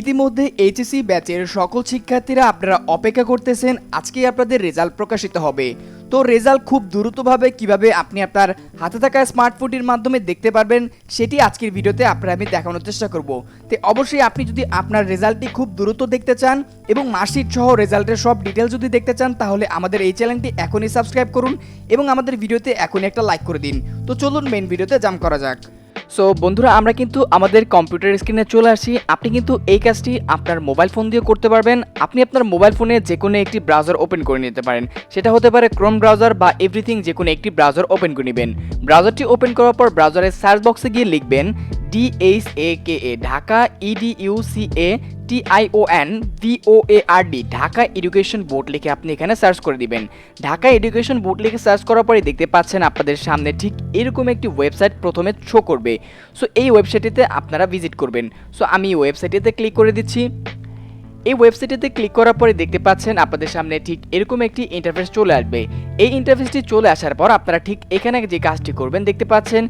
ইতিমধ্যে এইচএসসি ব্যাচের সকল শিক্ষার্থীরা আপনারা অপেক্ষা করতেছেন আজকে আপনাদের রেজাল্ট প্রকাশিত হবে। তো রেজাল্ট খুব দ্রুতভাবে কীভাবে আপনি আপনার হাতে থাকা স্মার্টফোনটির মাধ্যমে দেখতে পারবেন, সেটি আজকের ভিডিওতে আপনার আমি দেখানোর চেষ্টা করব। তো অবশ্যই আপনি যদি আপনার রেজাল্টটি খুব দ্রুত দেখতে চান এবং মার্কশিট সহ রেজাল্টের সব ডিটেলস যদি দেখতে চান, তাহলে আমাদের এই চ্যানেলটি এখনই সাবস্ক্রাইব করুন এবং আমাদের ভিডিওতে এখনই একটা লাইক করে দিন। তো চলুন মেন ভিডিওতে জাম করা যাক। সো বন্ধুরা, আমরা কিন্তু আমাদের কম্পিউটার স্ক্রিনে চলে আসি আপনি কিন্তু এই কাজটি আপনার মোবাইল ফোন দিয়ে করতে পারবেন। আপনি আপনার মোবাইল ফোনে যে কোনো একটি ব্রাউজার ওপেন করে নিতে পারেন। সেটা হতে পারে ক্রোম ব্রাউজার বা এভরিথিং যে কোনো একটি ব্রাউজার ওপেন করে নেবেন। ব্রাউজারটি ওপেন করার পর ব্রাউজারের সার্চ বক্সে গিয়ে লিখবেন D H A K A Dhaka E D U C A T I O N V O A R D Dhaka education board লিখে আপনি এখানে সার্চ করে দিবেন। ঢাকা এডুকেশন বোর্ড লিখে সার্চ করার পরে দেখতে পাচ্ছেন আপনাদের সামনে ঠিক এরকম একটি ওয়েবসাইট প্রথমে শো করবে। সো এই ওয়েবসাইটটিতে আপনারা ভিজিট করবেন। সো আমি ওয়েবসাইটটিতে ক্লিক করে দিচ্ছি। এই ওয়েবসাইটটিতে ক্লিক করার পরে দেখতে পাচ্ছেন আপনাদের সামনে ঠিক এরকম একটি ইন্টারফেস চলে আসবে। এই ইন্টারফেসটি চলে আসার পর আপনারা ঠিক এখানে যে কাজটি করবেন, দেখতে পাচ্ছেন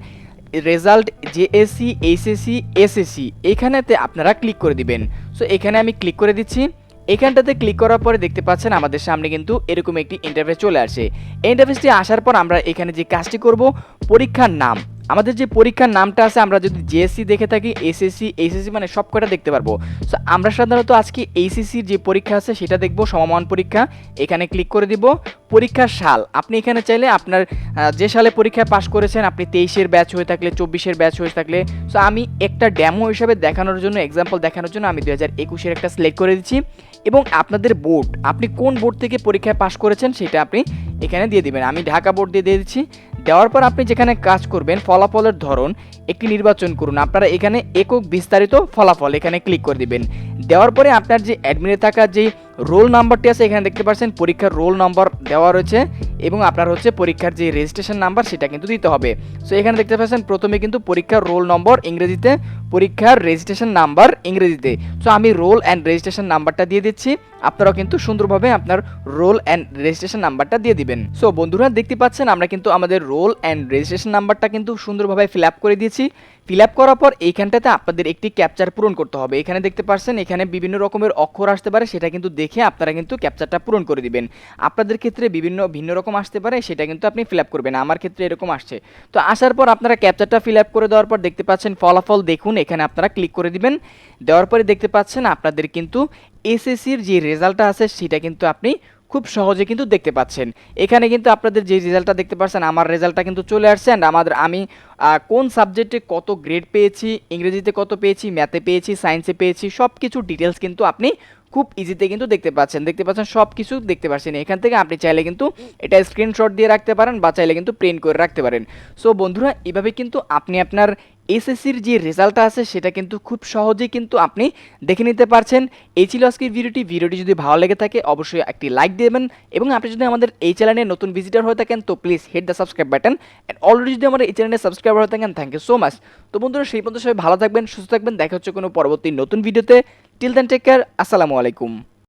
রেজাল্ট জেএসসি এইচএসসি এসএসসি এখানেতে আপনারা ক্লিক করে দিবেন। সো এখানে আমি ক্লিক করে দিচ্ছি। এখানটাতে ক্লিক করার পরে দেখতে পাচ্ছেন আমাদের সামনে কিন্তু এরকম একটি ইন্টারফেস চলে আসে। ইন্টারফেসটি আসার পর আমরা এখানে যে কাজটি করব, পরীক্ষার নাম। আমাদের যে পরীক্ষার নামটা আছে, আমরা যদি জেএসসি দেখে থাকি এসএসসি এইচএসসি মানে সব কটা দেখতে পারব? সো আমরা সাধারণত আজকে এইচএসসির যে পরীক্ষা আছে, সেটা দেখব, সমমান পরীক্ষা। এখানে ক্লিক করে দিব, পরীক্ষার সাল। আপনি এখানে চাইলে আপনার যে সালে পরীক্ষায় পাশ করেছেন, আপনি তেইশের ব্যাচ হয়ে থাকলে, চব্বিশের ব্যাচ হয়ে থাকলে। সো আমি একটা ড্যামো হিসাবে দেখানোর জন্য এক্সাম্পল দেখানোর জন্য আমি দু হাজার একুশের একটা সিলেক্ট করে দিচ্ছি। এবং আপনাদের বোর্ড আপনি কোন বোর্ড থেকে পরীক্ষায় পাশ করেছেন, সেটা আপনি এখানে দিয়ে দিবেন। আমি ঢাকা বোর্ড দিয়ে দিয়ে দিচ্ছি। দেওয়ার পর আপনি যেখানে কাজ করবেন, ফলাফলের ধরন একটি নির্বাচন করুন। আপনারা এখানে একক বিস্তারিত ফলাফল এখানে ক্লিক করে দিবেন। দেওয়ার পরে আপনার যে অ্যাডমিনে থাকা যে রোল নাম্বারটি আছে, এখানে দেখতে পাচ্ছেন, পরীক্ষার রোল নাম্বার দেওয়া রয়েছে এবং আপনার হচ্ছে পরীক্ষার যে রেজিস্ট্রেশন নাম্বার সেটা কিন্তু দিতে হবে। সো এখানে দেখতে পাচ্ছেন, প্রথমে কিন্তু পরীক্ষার রোল নম্বর ইংরেজিতে, পরীক্ষার রেজিস্ট্রেশন নাম্বার ইংরেজিতে। সো আমি রোল অ্যান্ড রেজিস্ট্রেশন নাম্বারটা দিয়ে দিচ্ছি, আপনারাও কিন্তু সুন্দরভাবে আপনার রোল অ্যান্ড রেজিস্ট্রেশন নাম্বারটা দিয়ে দিবেন। সো বন্ধুরা, দেখতে পাচ্ছেন, আমরা কিন্তু আমাদের রোল অ্যান্ড রেজিস্ট্রেশন নাম্বারটা কিন্তু সুন্দরভাবে ফিল আপ করে দিয়েছি। ফিল আপ করার পর এইখানটাতে আপনাদের একটি ক্যাপচার পূরণ করতে হবে। এখানে দেখতে পাচ্ছেন এখানে বিভিন্ন রকমের অক্ষর আসতে পারে, সেটা কিন্তু দেখে আপনারা কিন্তু ক্যাপচারটা পূরণ করে দিবেন। আপনাদের ক্ষেত্রে বিভিন্ন, ভিন্ন রকম আসতে পারে, সেটা কিন্তু আপনি ফিল আপ করবেন। আমার ক্ষেত্রে এরকম আসছে। তো আসার পর আপনারা ক্যাপচারটা ফিল আপ করে দেওয়ার পর দেখতে পাচ্ছেন, ফলাফল দেখুন, এখানে আপনারা ক্লিক করে দিবেন। দেওয়ার পরে দেখতে পাচ্ছেন, আপনাদের কিন্তু এসএসসির যে রেজাল্টটা আছে, সেটা কিন্তু আপনি খুব সহজে কিন্তু দেখতে পাচ্ছেন। এখানে কিন্তু আপনাদের যে রেজাল্টটা দেখতে পাচ্ছেন, আমার রেজাল্টটা কিন্তু চলে আসছে অ্যান্ড আমাদের আমি কোন সাবজেক্টে কত গ্রেড পেয়েছি, ইংরেজিতে কত পেয়েছি ম্যাথে পেয়েছি সায়েন্সে পেয়েছি সব কিছু ডিটেলস কিন্তু আপনি খুব ইজিতে কিন্তু দেখতে পাচ্ছেন। দেখতে পাচ্ছেন সব কিছু দেখতে পাচ্ছেন এখান থেকে আপনি চাইলে কিন্তু এটা স্ক্রিনশট দিয়ে রাখতে পারেন বা চাইলে কিন্তু প্রিন্ট করে রাখতে পারেন। সো বন্ধুরা, এভাবে কিন্তু আপনি আপনার এসএসসির যে রেজাল্টটা আছে, সেটা কিন্তু খুব সহজেই কিন্তু আপনি দেখে নিতে পারছেন। এই ছিল আজকের ভিডিওটি। ভিডিওটি যদি ভালো লেগে থাকে, অবশ্যই একটি লাইক দেবেন। এবং আপনি যদি আমাদের এই চ্যানেলে নতুন ভিজিটার হয়ে থাকেন, তো please hit the subscribe button and already যদি আমাদের এই চ্যানেলে সাবস্ক্রাইবার হয়ে থাকেন থ্যাংক ইউ সো মাচ তো বন্ধুরা, সেই পর্যন্ত সবাই ভালো থাকবেন, সুস্থ থাকবেন। দেখা হচ্ছে কোনো পরবর্তী নতুন ভিডিওতে টিল দেন টেক কেয়ার আসসালামু আলাইকুম